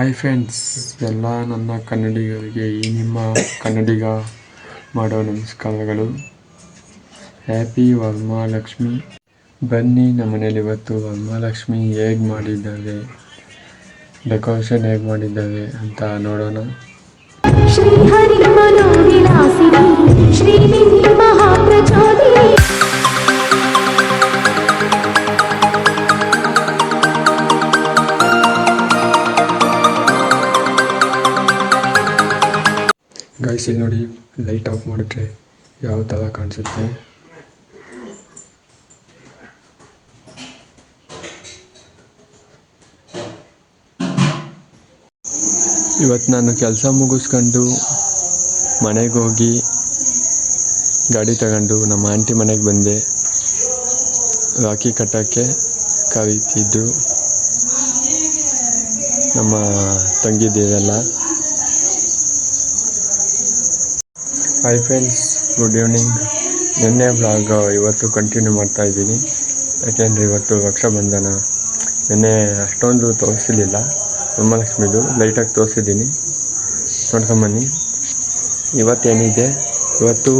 Hi friends ಎಲ್ಲ ನನ್ನ ಕನ್ನಡಿಗರಿಗೆ, ಈ ನಿಮ್ಮ ಕನ್ನಡಿಗ ಮಾಡೋ ನಮಸ್ಕಾರಗಳು. ಹ್ಯಾಪಿ ವರಮಹಾಲಕ್ಷ್ಮಿ ಬನ್ನಿ, ನಮ್ಮ ಮನೇಲಿ ಇವತ್ತು ವರಮಹಾಲಕ್ಷ್ಮಿ ಹೇಗೆ ಮಾಡಿದ್ದಾರೆ ಡೆಕೋರೇಷನ್ ಹೇಗೆ ಮಾಡಿದ್ದಾರೆ ಅಂತ ನೋಡೋಣ. ಶ್ರೀ ಗೈಸ್ ಇಲ್ಲಿ ನೋಡಿ ಲೈಟ್ ಆಫ್ ಮಾಡಿದ್ರೆ ಯಾವ ಥರ ಕಾಣಿಸುತ್ತೆ? ಇವತ್ತು ನಾನು ಕೆಲಸ ಮುಗಿಸ್ಕೊಂಡು ಮನೆಗೆ ಹೋಗಿ ಗಾಡಿ ತಗೊಂಡು ನಮ್ಮ ಆಂಟಿ ಮನೆಗೆ ಬಂದೆ. ರಾಖಿ ಕಟ್ಟೋಕ್ಕೆ ಕರೀತಿದ್ದು ನಮ್ಮ ತಂಗಿದ್ದೀರಲ್ಲ ಹಾಯ್ ಫ್ರೆಂಡ್ಸ್ ಗುಡ್ ಈವ್ನಿಂಗ್ ನಿನ್ನೆ ಬ್ಲಾಗ್ ಇವತ್ತು ಕಂಟಿನ್ಯೂ ಮಾಡ್ತಾ ಇದ್ದೀನಿ. ಯಾಕೆಂದರೆ ಇವತ್ತು ರಕ್ಷಾಬಂಧನ ನಿನ್ನೆ ಅಷ್ಟೊಂದು ತೋರಿಸಲಿಲ್ಲ ಮಹಾಲಕ್ಷ್ಮಿದು ಲೈಟಾಗಿ ತೋರಿಸಿದ್ದೀನಿ. ನೋಡ್ಕೊಂಬನ್ನಿ ಇವತ್ತೇನಿದೆ? ಇವತ್ತು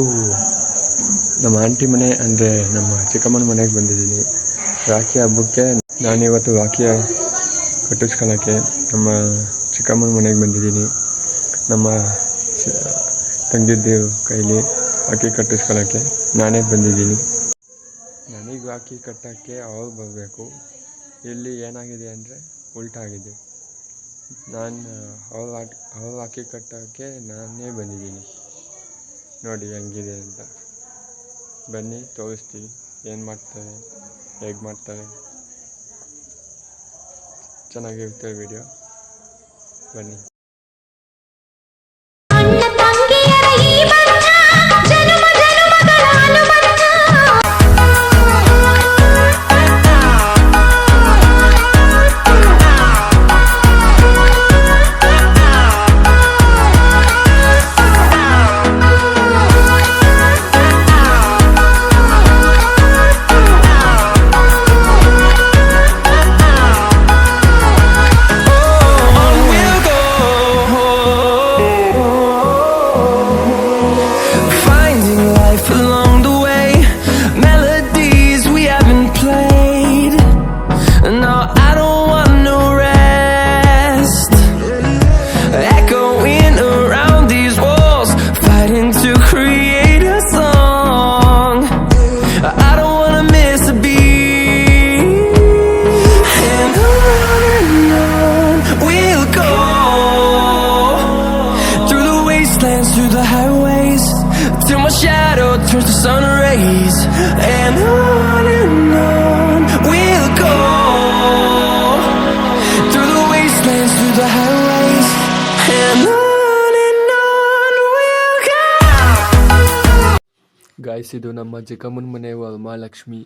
ನಮ್ಮ ಆಂಟಿ ಮನೆ, ಅಂದರೆ ನಮ್ಮ ಚಿಕ್ಕಮ್ಮನ ಮನೆಗೆ ಬಂದಿದ್ದೀನಿ. ರಾಖಿ ಹಬ್ಬಕ್ಕೆ ನಾನಿವತ್ತು ರಾಖಿ ಕಟ್ಟಿಸ್ಕೊಳ್ಳೋಕ್ಕೆ ನಮ್ಮ ಚಿಕ್ಕಮ್ಮನ ಮನೆಗೆ ಬಂದಿದ್ದೀನಿ. ನಮ್ಮ ತಂಗಿದ್ದೇವು ಕೈಲಿ ಅಕ್ಕಿ ಕಟ್ಟಿಸ್ಕೊಳ್ಳೋಕ್ಕೆ ನಾನೇ ಬಂದಿದ್ದೀನಿ. ನನಗೆ ಅಕ್ಕಿ ಕಟ್ಟೋಕ್ಕೆ ಅವ್ರು ಬರಬೇಕು. ಇಲ್ಲಿ ಏನಾಗಿದೆ ಅಂದರೆ ಉಲ್ಟಾಗಿದೆ. ನಾನು ಅವಳು ರಾಖಿ ಅವ್ರ ರಾಖಿ ಕಟ್ಟೋಕ್ಕೆ ನಾನೇ ಬಂದಿದ್ದೀನಿ. ನೋಡಿ ಹೆಂಗಿದೆ ಅಂತ. ಬನ್ನಿ ತೋರಿಸ್ತೀವಿ ಏನು ಮಾಡ್ತಾರೆ, ಹೇಗೆ ಮಾಡ್ತಾರೆ. ಚೆನ್ನಾಗಿರುತ್ತೆ ವಿಡಿಯೋ ಬನ್ನಿ. till my shadow turns to sun rays. And on and on we'll go through the wastelands, through the highways, and on and on we'll go. Guys ಇದು ನಮ್ಮ ಚಿಕ್ಕಮ್ಮನ ಮನೆ ವರಮಹಾಲಕ್ಷ್ಮಿ